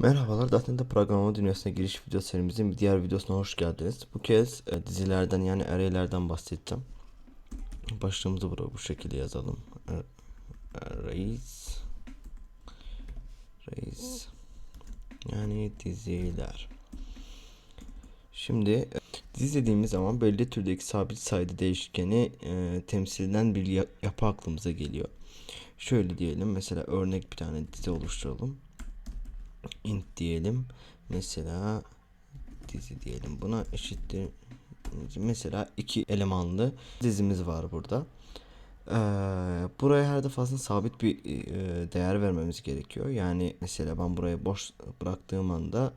Merhabalar, Dotnet'te programlama dünyasına giriş video serimizin bir diğer videosuna hoş geldiniz. Bu kez e, dizilerden yani array'lerden bahsedeceğim. Başlığımızı buraya bu şekilde yazalım. Ar- Arrays Arrays yani diziler. Şimdi e, dizi dediğimiz zaman belli türdeki sabit sayıda değişkeni e, temsil eden bir ya- yapı aklımıza geliyor. Şöyle diyelim mesela örnek bir tane dizi oluşturalım int diyelim. Mesela dizi diyelim. Buna eşittir. Mesela iki elemanlı dizimiz var burada. Ee, buraya her defasında sabit bir e, değer vermemiz gerekiyor. Yani mesela ben buraya boş bıraktığım anda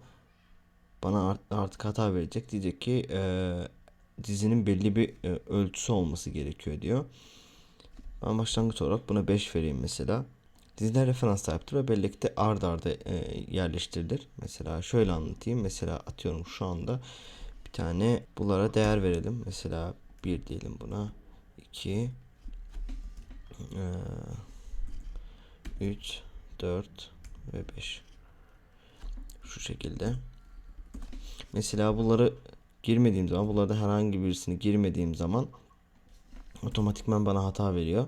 bana art- artık hata verecek. Diyecek ki e, dizinin belli bir e, ölçüsü olması gerekiyor diyor. Ben başlangıç olarak buna 5 vereyim mesela. Diziler referans sahiptir ve bellekte ard arda e, yerleştirilir. Mesela şöyle anlatayım. Mesela atıyorum şu anda bir tane bunlara değer verelim. Mesela 1 diyelim buna. 2 3 4 ve 5 şu şekilde. Mesela bunları girmediğim zaman, bunlarda herhangi birisini girmediğim zaman otomatikman bana hata veriyor.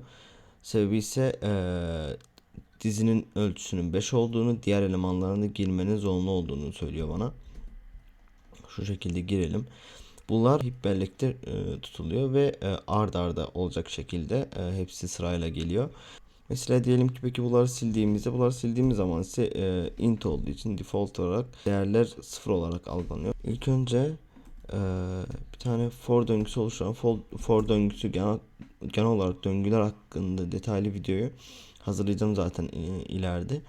Sebebi ise eee, dizinin ölçüsünün 5 olduğunu, diğer elemanlarını girmenin zorunlu olduğunu söylüyor bana. Şu şekilde girelim. Bunlar hep bellekte e, tutuluyor ve e, ard arda olacak şekilde e, hepsi sırayla geliyor. Mesela diyelim ki peki bunları sildiğimizde bunları sildiğimiz zaman ise e, int olduğu için default olarak değerler sıfır olarak algılanıyor. İlk önce e, bir tane for döngüsü oluşturan for, for döngüsü genel, genel olarak döngüler hakkında detaylı videoyu hazırlayacağım zaten e, ileride.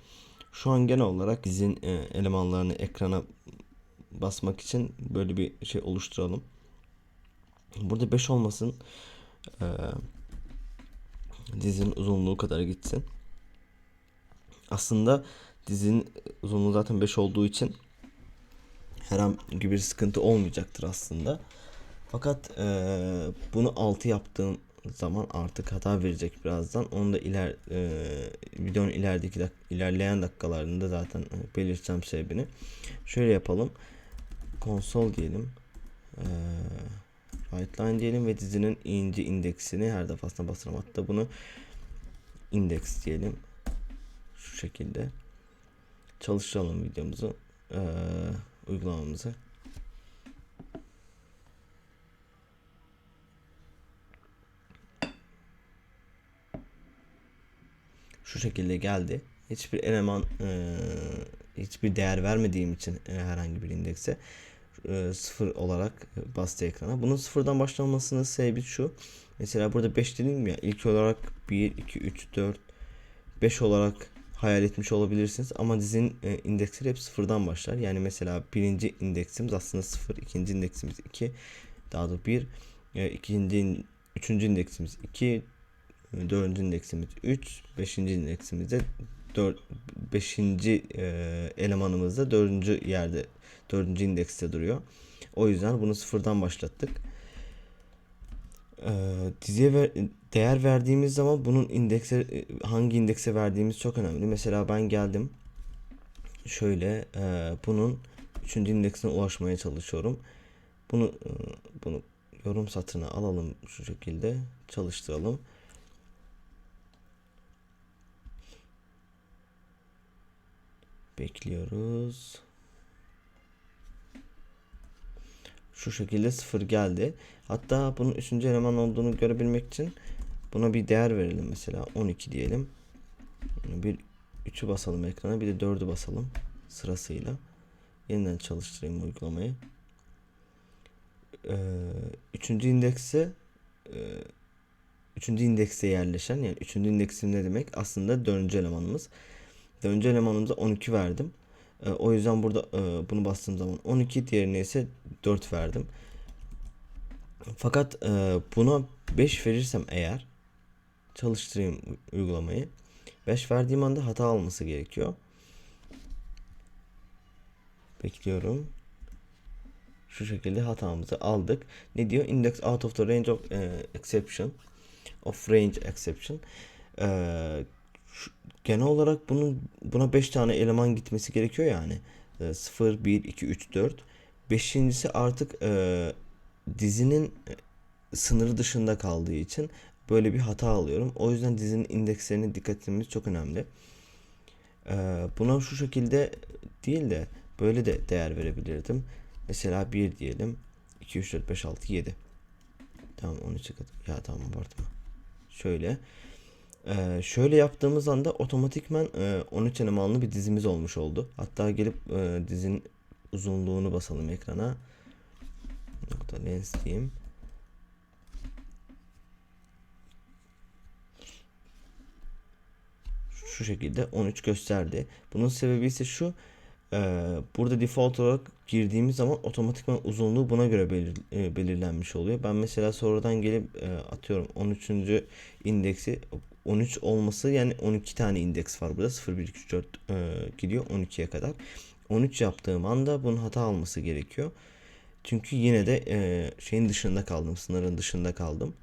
Şu an genel olarak dizin e, elemanlarını ekrana basmak için böyle bir şey oluşturalım. Burada 5 olmasın. E, dizinin uzunluğu kadar gitsin. Aslında dizinin uzunluğu zaten 5 olduğu için herhangi bir sıkıntı olmayacaktır aslında. Fakat eee, bunu 6 yaptığım zaman artık hata verecek birazdan. Onu da iler eee, videonun ilerideki dak- ilerleyen dakikalarında zaten e, belirteceğim sebebini. Şöyle yapalım. Konsol diyelim. Eee right line diyelim ve dizinin ince indeksini her defasında basarım. Hatta bunu indeks diyelim. Şu şekilde. Çalıştıralım videomuzu. Eee uygulamamızı. Şu şekilde geldi. Hiçbir eleman e, hiçbir değer vermediğim için e, herhangi bir indekse e, sıfır olarak bastı ekrana. Bunun sıfırdan başlamasının sebebi şu. Mesela burada 5 dedim ya ilk olarak 1, 2, 3, 4, 5 olarak hayal etmiş olabilirsiniz ama dizinin e, indeksleri hep sıfırdan başlar. Yani mesela birinci indeksimiz aslında sıfır, ikinci indeksimiz 2, daha da 1, e, ikinci, üçüncü indeksimiz 2, Dördüncü indeksimiz 3. Beşinci indeksimizde 4 beşinci e, elemanımız da dördüncü yerde dördüncü indekste duruyor. O yüzden bunu sıfırdan başlattık. E, diziye ver, değer verdiğimiz zaman bunun indekse e, hangi indekse verdiğimiz çok önemli. Mesela ben geldim. Şöyle e, bunun üçüncü indeksine ulaşmaya çalışıyorum. Bunu e, bunu yorum satırına alalım şu şekilde çalıştıralım. Bekliyoruz. Şu şekilde sıfır geldi. Hatta bunun üçüncü eleman olduğunu görebilmek için buna bir değer verelim. Mesela 12 diyelim. Bir 3'ü basalım ekrana bir de 4'ü basalım sırasıyla. Yeniden çalıştırayım uygulamayı. Ee, üçüncü indekse e, üçüncü indekse yerleşen yani üçüncü indeksim ne demek? Aslında dördüncü elemanımız. Önce elemanımıza 12 verdim. E, o yüzden burada e, bunu bastığım zaman 12 diğerine ise 4 verdim. Fakat e, buna 5 verirsem eğer çalıştırayım uygulamayı. 5 verdiğim anda hata alması gerekiyor. Bekliyorum. Şu şekilde hatamızı aldık. Ne diyor? Index out of the range of e, exception. Of range exception. E, şu- genel olarak bunun buna 5 tane eleman gitmesi gerekiyor yani. E, 0 1 2 3 4. Beşincisi artık e, dizinin e, sınırı dışında kaldığı için böyle bir hata alıyorum. O yüzden dizinin indekslerine dikkat etmemiz çok önemli. E, buna şu şekilde değil de böyle de değer verebilirdim. Mesela 1 diyelim. 2 3 4 5 6 7. Tamam 13'e kadar. Ya tamam abartma. Şöyle. Ee, şöyle yaptığımız anda otomatikman e, 13 elemanlı bir dizimiz olmuş oldu. Hatta gelip e, dizin uzunluğunu basalım ekrana. Nokta lens diyeyim. Şu şekilde 13 gösterdi. Bunun sebebi ise şu. e, burada default olarak girdiğimiz zaman otomatikman uzunluğu buna göre belir- e, belirlenmiş oluyor. Ben mesela sonradan gelip e, atıyorum 13. indeksi 13 olması yani 12 tane indeks var burada 0 1 2 3 4 e, gidiyor 12'ye kadar. 13 yaptığım anda bunun hata alması gerekiyor. Çünkü yine de e, şeyin dışında kaldım, sınırın dışında kaldım.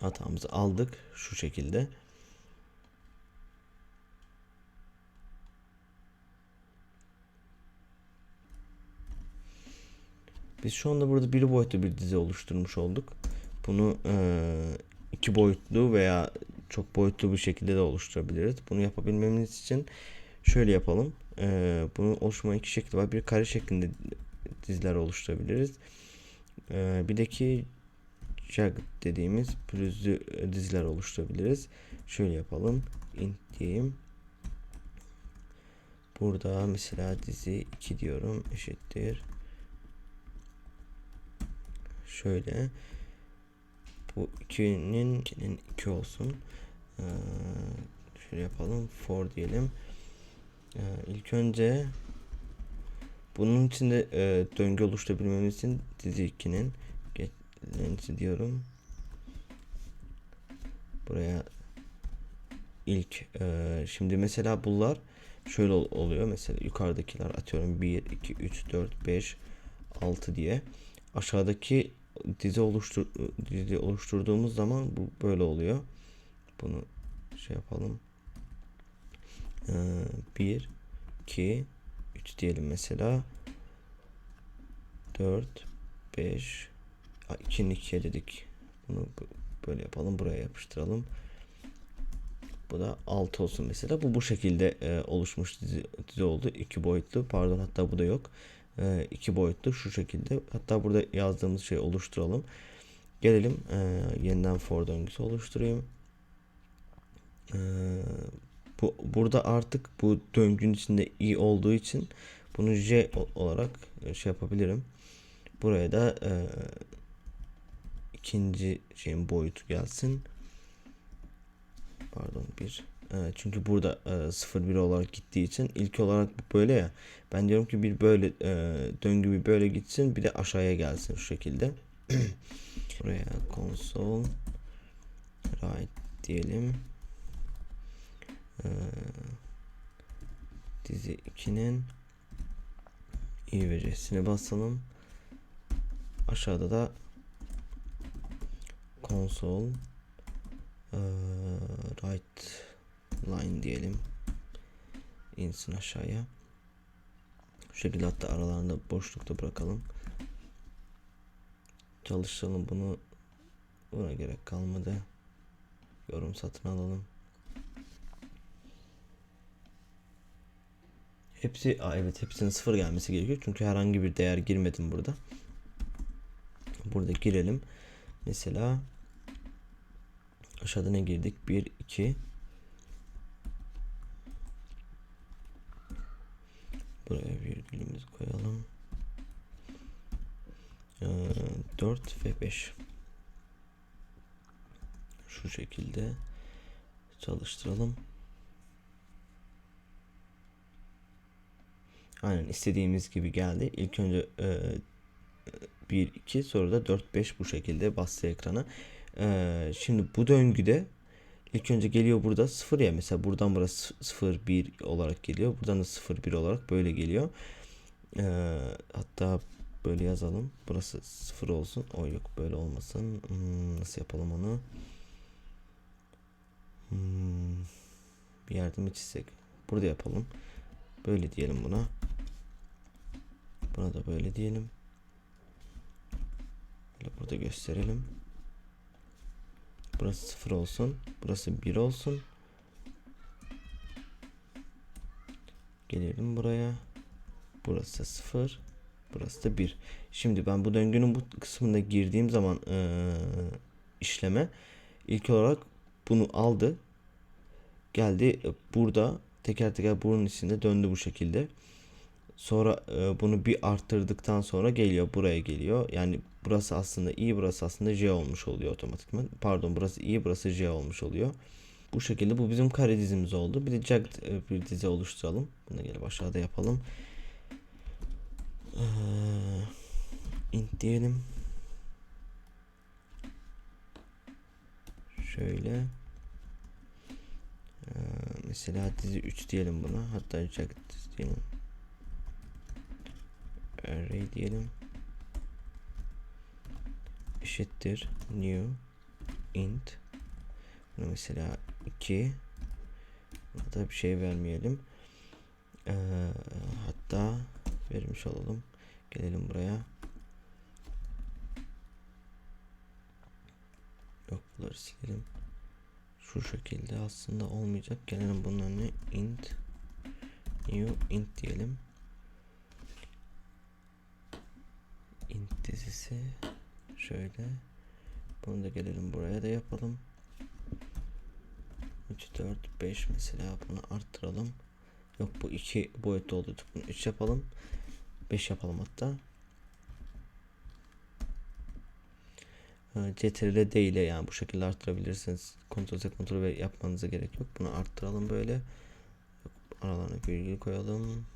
Hatamızı aldık şu şekilde. Biz şu anda burada bir boyutlu bir dizi oluşturmuş olduk. Bunu e, iki boyutlu veya çok boyutlu bir şekilde de oluşturabiliriz. Bunu yapabilmemiz için şöyle yapalım. E, bunun oluşma iki şekli var. Bir kare şeklinde diziler oluşturabiliriz. E, bir de ki jagged dediğimiz pürüzlü diziler oluşturabiliriz. Şöyle yapalım. int diyeyim. Burada mesela dizi 2 diyorum eşittir. Şöyle bu 2'nin 2'nin 2 olsun. Ee, şöyle yapalım. For diyelim. Ee, ilk önce bunun içinde e, döngü oluşturabilmemiz için dizi 2'nin lensi diyorum. Buraya ilk e, şimdi mesela bunlar şöyle ol- oluyor. Mesela yukarıdakiler atıyorum 1, 2, 3, 4, 5, 6 diye. Aşağıdaki dizi oluştur dizi oluşturduğumuz zaman bu böyle oluyor. Bunu şey yapalım. Ee, 1 2 3 diyelim mesela. 4 5 2'nin 2'ye dedik. Bunu bu- böyle yapalım. Buraya yapıştıralım. Bu da 6 olsun mesela. Bu bu şekilde e, oluşmuş dizi, dizi oldu. 2 boyutlu. Pardon hatta bu da yok. 2 boyutlu şu şekilde. Hatta burada yazdığımız şey oluşturalım. Gelelim e, yeniden for döngüsü oluşturayım. E, bu burada artık bu döngünün içinde i olduğu için bunu j olarak e, şey yapabilirim. Buraya da e, ikinci şeyin boyutu gelsin. Pardon bir. E, çünkü burada e, 0-1 olarak gittiği için ilk olarak böyle ya. Ben diyorum ki bir böyle e, döngü bir böyle gitsin bir de aşağıya gelsin şu şekilde. Buraya console right diyelim. E, dizi 2'nin i ve c'sini basalım. Aşağıda da console e, right line diyelim. insin aşağıya. Şu şekilde hatta aralarında boşlukta bırakalım. Çalıştıralım bunu. Buna gerek kalmadı. Yorum satın alalım. Hepsi, aa evet hepsinin sıfır gelmesi gerekiyor. Çünkü herhangi bir değer girmedim burada. Burada girelim. Mesela aşağıda ne girdik? 1, 2 Buraya virgülümüzü koyalım. Ee, 4 ve 5 şu şekilde çalıştıralım. Aynen istediğimiz gibi geldi. İlk önce e, 1 2 sonra da 4 5 bu şekilde bastı ekrana. E, şimdi bu döngüde ilk önce geliyor burada 0 ya mesela buradan burası 0 1 olarak geliyor. Buradan da 0 1 olarak böyle geliyor. E, hatta böyle yazalım. Burası 0 olsun. O yok böyle olmasın. Hmm, nasıl yapalım onu? Hmm, bir yerde çizsek? Burada yapalım. Böyle diyelim buna. Buna da böyle diyelim. Böyle burada gösterelim. Burası 0 olsun. Burası 1 olsun. Gelelim buraya. Burası 0. Burası da 1. Şimdi ben bu döngünün bu kısmına girdiğim zaman eee, işleme ilk olarak bunu aldı. Geldi e, burada teker teker bunun içinde döndü bu şekilde. Sonra e, bunu bir arttırdıktan sonra geliyor buraya geliyor. Yani burası aslında i burası aslında j olmuş oluyor otomatikman. Pardon burası i burası j olmuş oluyor. Bu şekilde bu bizim kare dizimiz oldu. Bir de jagged e, bir dizi oluşturalım. Bunu gelip aşağıda yapalım. Ee, int diyelim. Şöyle. Ee, mesela dizi 3 diyelim buna. Hatta jagged diyelim. Array diyelim. Eşittir new int. Buna mesela 2 Burada bir şey vermeyelim. Ee, hatta vermiş olalım. Gelelim buraya. Yok bunları silelim. Şu şekilde aslında olmayacak. Gelelim bunun önüne int new int diyelim. Dizisi şöyle. Bunu da gelelim buraya da yapalım. 3 4 5 mesela bunu arttıralım. Yok bu iki boyutlu oldu. Bunu 3 yapalım. 5 yapalım hatta. Ee, CTRL D ile yani bu şekilde arttırabilirsiniz. Ctrl Z Ctrl V yapmanıza gerek yok. Bunu arttıralım böyle. Aralarına virgül koyalım.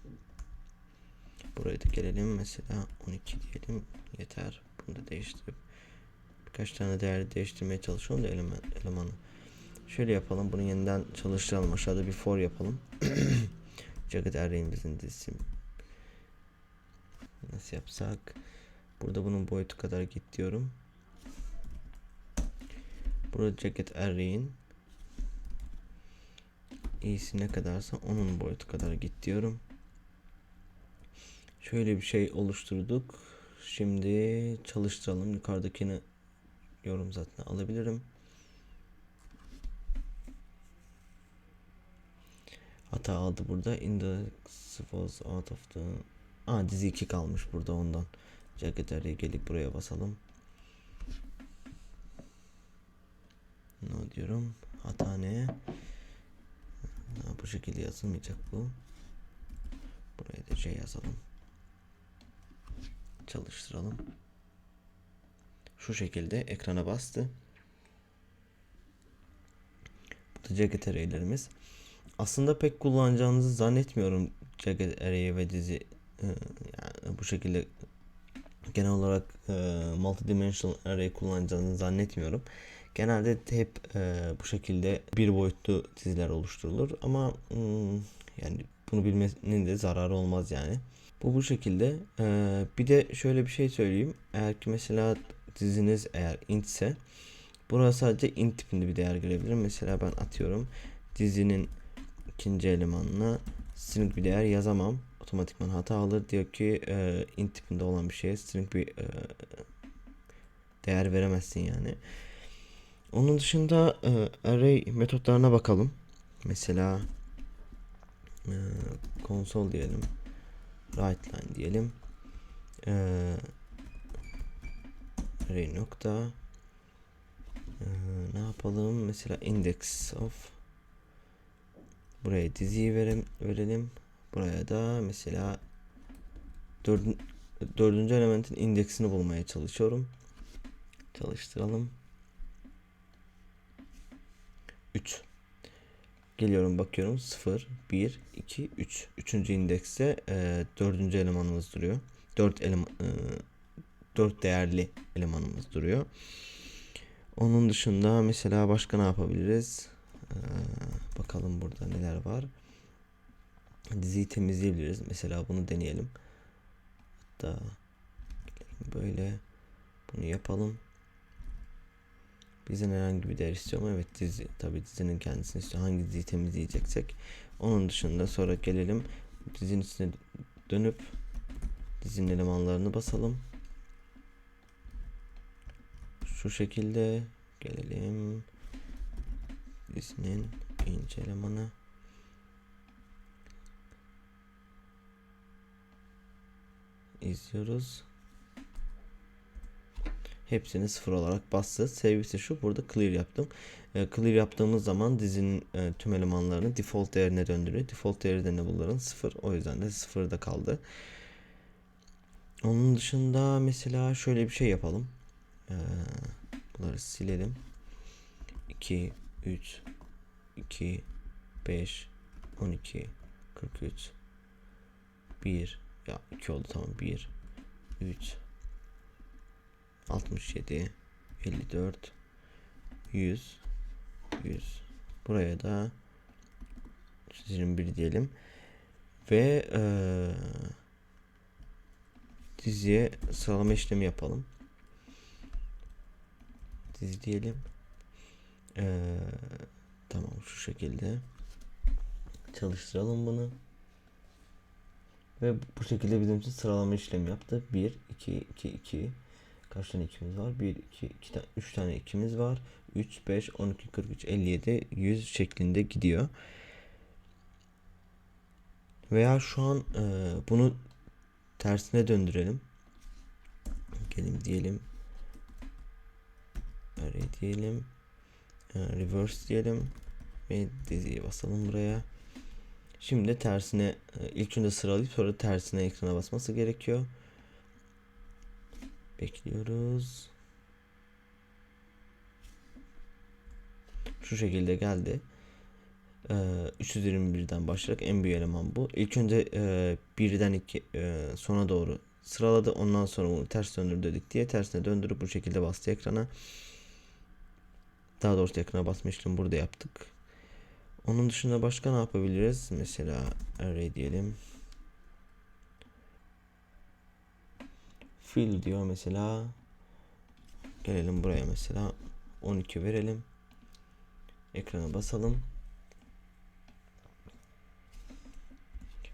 Buraya da gelelim mesela 12 diyelim yeter. Bunu da değiştirip birkaç tane değer değiştirmeye çalışıyorum da eleman, elemanı. Şöyle yapalım bunu yeniden çalıştıralım aşağıda bir for yapalım. Jagged array'imizin dizisi. Nasıl yapsak? Burada bunun boyutu kadar git diyorum. Burada jagged array'in iyisi ne kadarsa onun boyutu kadar git diyorum. Şöyle bir şey oluşturduk. Şimdi çalıştıralım. Yukarıdakini yorum zaten alabilirim. Hata aldı burada. Index was out of the... Aa dizi 2 kalmış burada ondan. Jacket araya gelip buraya basalım. Ne diyorum? Hata ne? Ha, bu şekilde yazılmayacak bu. Buraya da şey yazalım çalıştıralım. Şu şekilde ekrana bastı. Bu da jacket array'lerimiz. Aslında pek kullanacağınızı zannetmiyorum jacket array ve dizi e, yani bu şekilde genel olarak e, multidimensional array kullanacağınızı zannetmiyorum. Genelde hep e, bu şekilde bir boyutlu diziler oluşturulur ama hmm, yani bunu bilmenin de zararı olmaz yani. Bu bu şekilde. Ee, bir de şöyle bir şey söyleyeyim. Eğer ki mesela diziniz eğer int ise burası sadece int tipinde bir değer görebilir. Mesela ben atıyorum dizinin ikinci elemanına string bir değer yazamam. Otomatikman hata alır. Diyor ki e, int tipinde olan bir şeye string bir e, değer veremezsin yani. Onun dışında e, array metotlarına bakalım. Mesela e, konsol diyelim right diyelim. Ee, array nokta ee, ne yapalım? Mesela index of buraya diziyi verelim, verelim. Buraya da mesela dördün, dördüncü elementin indeksini bulmaya çalışıyorum. Çalıştıralım. 3 Geliyorum bakıyorum 0, 1, 2, 3. Üçüncü indekste e, dördüncü elemanımız duruyor. 4 eleman, e, 4 değerli elemanımız duruyor. Onun dışında mesela başka ne yapabiliriz? Ee, bakalım burada neler var. Diziyi temizleyebiliriz. Mesela bunu deneyelim. Hatta böyle bunu yapalım. Bizden herhangi bir değer istiyor mu? Evet dizi. Tabii dizinin kendisini istiyor. Hangi diziyi temizleyeceksek. Onun dışında sonra gelelim dizinin içine dönüp dizinin elemanlarını basalım. Şu şekilde gelelim. Dizinin ince elemanı. izliyoruz. Hepsini sıfır olarak bastı. Sevgisi şu burada clear yaptım. E, clear yaptığımız zaman dizinin e, tüm elemanlarını default değerine döndürüyor. Default değeri de ne bunların sıfır. O yüzden de sıfırda kaldı. Onun dışında mesela şöyle bir şey yapalım. E, bunları silelim. 2, 3, 2, 5, 12, 43, 1, ya 2 oldu tamam 1 3 67 54 100 100 buraya da 121 diyelim. Ve ee, diziye sıralama işlemi yapalım. Dizi diyelim. Ee, tamam şu şekilde çalıştıralım bunu. Ve bu şekilde bizim için sıralama işlemi yaptı. 1, 2, 2, 2. Kaç tane ikimiz var? 1, 2, 2 tane, 3 tane ikimiz var. 3, 5, 12, 43, 57, 100 şeklinde gidiyor. Veya şu an e, bunu tersine döndürelim. Gelin diyelim. Array diyelim. E, reverse diyelim. Ve diziyi basalım buraya. Şimdi tersine e, ilk önce sıralayıp sonra tersine ekrana basması gerekiyor. Bekliyoruz. Şu şekilde geldi. Ee, 321'den başlayarak en büyük eleman bu. İlk önce e, birden iki e, sona doğru sıraladı. Ondan sonra bunu ters döndür dedik diye tersine döndürüp bu şekilde bastı ekrana. Daha doğrusu ekrana basma işlemi burada yaptık. Onun dışında başka ne yapabiliriz? Mesela array diyelim. Fill diyor mesela. Gelelim buraya mesela 12 verelim. Ekrana basalım.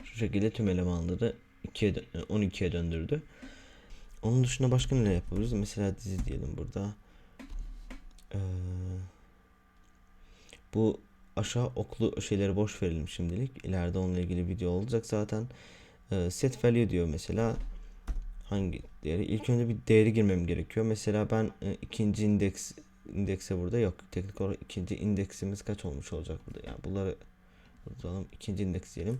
Şu şekilde tüm elemanları 2'ye 12'ye döndürdü. Onun dışında başka ne yapabiliriz? Mesela dizi diyelim burada. Ee, bu aşağı oklu şeyleri boş verelim şimdilik. İleride onunla ilgili video olacak zaten. E, set value diyor mesela. Hangi değeri? İlk önce bir değeri girmem gerekiyor. Mesela ben e, ikinci indeks indekse burada yok. Teknik olarak ikinci indeksimiz kaç olmuş olacak burada? Yani bunları tutalım. İkinci indeks diyelim.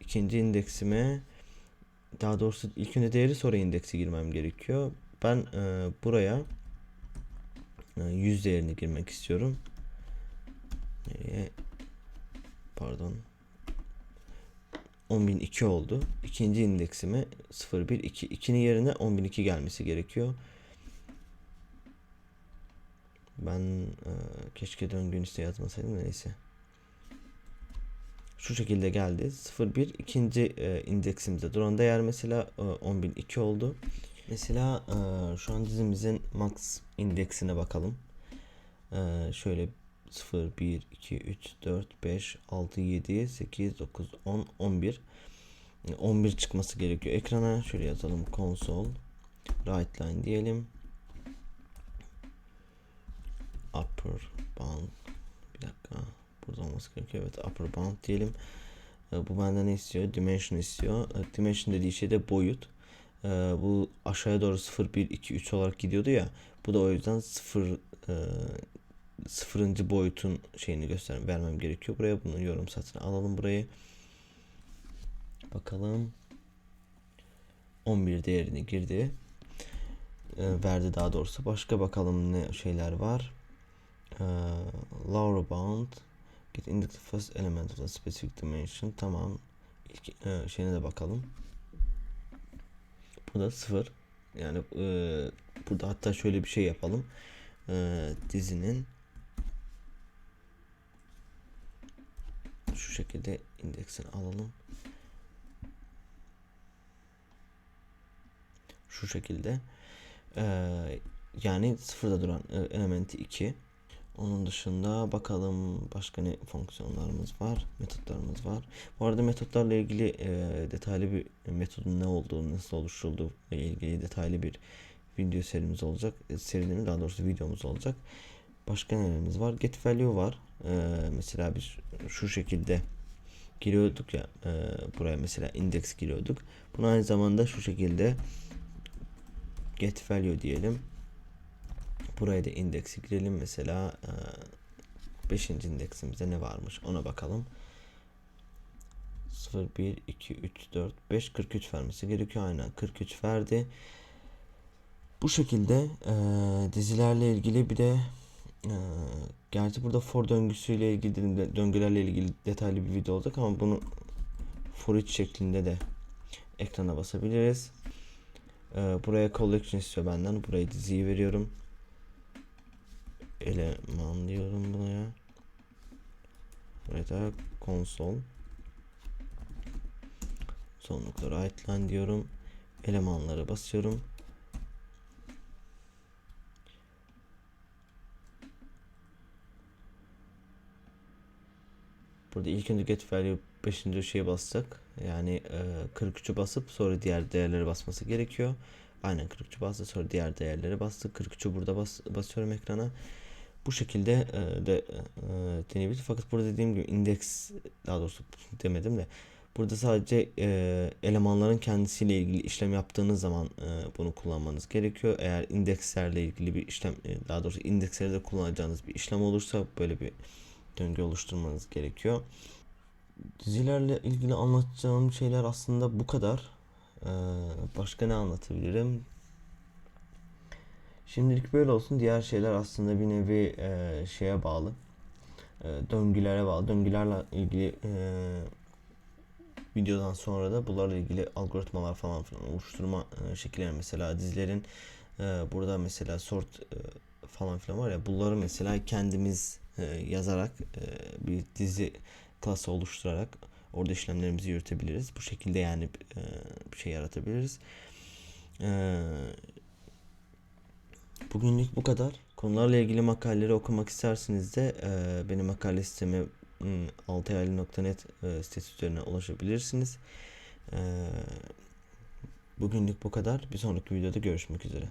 İkinci indeksime daha doğrusu ilk önce değeri sonra indeksi girmem gerekiyor. Ben e, buraya e, 100 değerini girmek istiyorum. Nereye? Pardon. 10.002 oldu. İkinci indeksime 012. 2'nin yerine 10.002 gelmesi gerekiyor. Ben e, keşke döngün üstte yazmasaydım neyse. Şu şekilde geldi. 01 ikinci e, indeksimizde duran değer mesela e, 10.002 oldu. Mesela e, şu an dizimizin max indeksine bakalım. E, şöyle 0, 1, 2, 3, 4, 5, 6, 7, 8, 9, 10, 11. 11 çıkması gerekiyor ekrana. Şöyle yazalım console right line diyelim. Upper bound. Bir dakika. Burada olması gerekiyor. Evet upper bound diyelim. E, bu benden ne istiyor? Dimension istiyor. E, dimension dediği şey de boyut. E, bu aşağıya doğru 0, 1, 2, 3 olarak gidiyordu ya. Bu da o yüzden 0 sıfırıncı boyutun şeyini göster vermem gerekiyor. Buraya bunu yorum satın alalım burayı. Bakalım. 11 değerini girdi. E, verdi daha doğrusu. Başka bakalım ne şeyler var. E, lower bound get in the first element of the specific dimension. Tamam. İlk e, şeyine de bakalım. Bu da sıfır. Yani e, burada hatta şöyle bir şey yapalım. E, dizinin şu şekilde indeksini alalım. Şu şekilde. Ee, yani sıfırda duran e, elementi 2. Onun dışında bakalım başka ne fonksiyonlarımız var, metotlarımız var. Bu arada metotlarla ilgili e, detaylı bir metodun ne olduğu, nasıl oluşturulduğu ile ilgili detaylı bir video serimiz olacak. E, serinin daha doğrusu videomuz olacak. Başka nelerimiz var? Get value var. E, mesela biz şu şekilde giriyorduk ya e, buraya mesela index giriyorduk. Bunu aynı zamanda şu şekilde get value diyelim. Buraya da indeksi girelim mesela 5. indeksimizde ne varmış ona bakalım. 0 1 2 3 4 5 43 vermesi gerekiyor aynen 43 verdi. Bu şekilde e, dizilerle ilgili bir de e, gerçi burada for döngüsüyle ilgili de- döngülerle ilgili detaylı bir video olacak ama bunu for each şeklinde de ekrana basabiliriz. E, buraya collection istiyor benden. Buraya diziyi veriyorum eleman diyorum buraya. Buraya konsol. Sonlukları outline diyorum. Elemanları basıyorum. Burada ilk önce get value 5. şeye basacak. Yani e, 43'ü basıp sonra diğer değerleri basması gerekiyor. Aynen 43'ü bastı sonra diğer değerleri bastı. 43'ü burada bas, basıyorum ekrana. Bu şekilde e, de e, deneyebilir. Fakat burada dediğim gibi indeks daha doğrusu demedim de burada sadece e, elemanların kendisiyle ilgili işlem yaptığınız zaman e, bunu kullanmanız gerekiyor. Eğer indekslerle ilgili bir işlem e, daha doğrusu indekslerde kullanacağınız bir işlem olursa böyle bir döngü oluşturmanız gerekiyor. Dizilerle ilgili anlatacağım şeyler aslında bu kadar. E, başka ne anlatabilirim? Şimdilik böyle olsun. Diğer şeyler aslında bir nevi e, şeye bağlı. E, döngülere bağlı. Döngülerle ilgili e, videodan sonra da bunlarla ilgili algoritmalar falan filan oluşturma e, şekilleri mesela dizilerin e, burada mesela sort e, falan filan var ya bunları mesela kendimiz e, yazarak e, bir dizi klası oluşturarak orada işlemlerimizi yürütebiliriz. Bu şekilde yani e, bir şey yaratabiliriz. E, Bugünlük bu kadar. Konularla ilgili makaleleri okumak isterseniz de benim makale siteme altayali.net e, sitesi üzerine ulaşabilirsiniz. E, bugünlük bu kadar. Bir sonraki videoda görüşmek üzere.